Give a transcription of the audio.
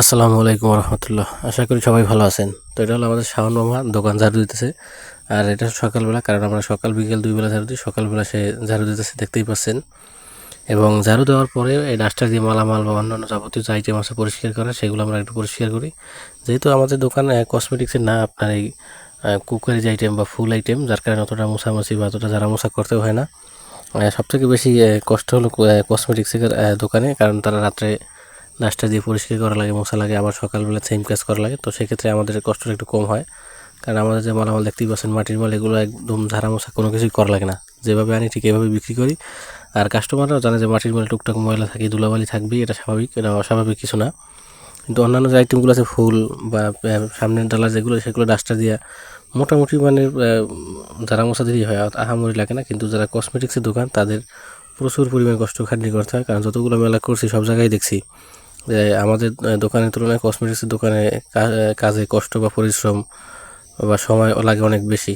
আসসালামু আলাইকুম রহমতুল্লাহ। আশা করি সবাই ভালো আছেন। তো এটা হলো আমাদের শাওন মামা, দোকান ঝাড়ু দিতেছে। আর এটা সকালবেলা, কারণ আমরা সকাল বিকেল দুই বেলা ঝাড়ু দিই, সকালবেলা সে ঝাড়ু দিতেছে, দেখতেই পাচ্ছেন। এবং ঝাড়ু দেওয়ার পরে এই ডাস্টার দিয়ে মালামাল বা অন্যান্য যাবতীয় যে আইটেম আছে পরিষ্কার করা, সেগুলো আমরা একটু পরিষ্কার করি। যেহেতু আমাদের দোকান কসমেটিক্সের না, আপনার এই কুকারিজ আইটেম বা ফুল আইটেম যার কারণে অতটা মোছামুছি বা অতটা ঝাড়া মোছা করতেও হয় না। সবথেকে বেশি কষ্ট হলো কসমেটিক্সের দোকানে, কারণ তারা রাত্রে নাস্তা দিয়ে পরিষ্কার করা লাগে মশা লাগে আবার সকালবেলা সেম কাজ করা লাগে। তো সেক্ষেত্রে আমাদের কষ্টটা একটু কম হয়। কারণ আমাদের যে মালামাল দেখতেই পাচ্ছেন মাটির মাল এগুলো একদম ঝাড়া মশা কোনো কিছুই করা লাগে না। যেভাবে আনি ঠিক এভাবে বিক্রি করি। আর কাস্টমাররাও জানে যে মাটির মাল টুকটাক ময়লা থাকে ধুলাবালি থাকবেই এটা স্বাভাবিক এটা অস্বাভাবিক কিছু না। কিন্তু অন্যান্য যে আইটেমগুলো আছে ফুল বা সামনের ডালা যেগুলো সেগুলো ডাস্টার দিয়া মোটামুটি মানে আহ, ঝাড়া মশা দিলেই হয়। আহামরি লাগে না। কিন্তু যারা কসমেটিক্সের দোকান তাদের প্রচুর পরিমাণে কষ্ট খাটনি করতে হয়। কারণ যতগুলো মেলা করছি সব জায়গায় দেখছি। আমাদের দোকানের তুলনায় কসমেটিক্সের দোকানে কাজে কষ্ট বা পরিশ্রম বা সময় লাগে অনেক বেশি।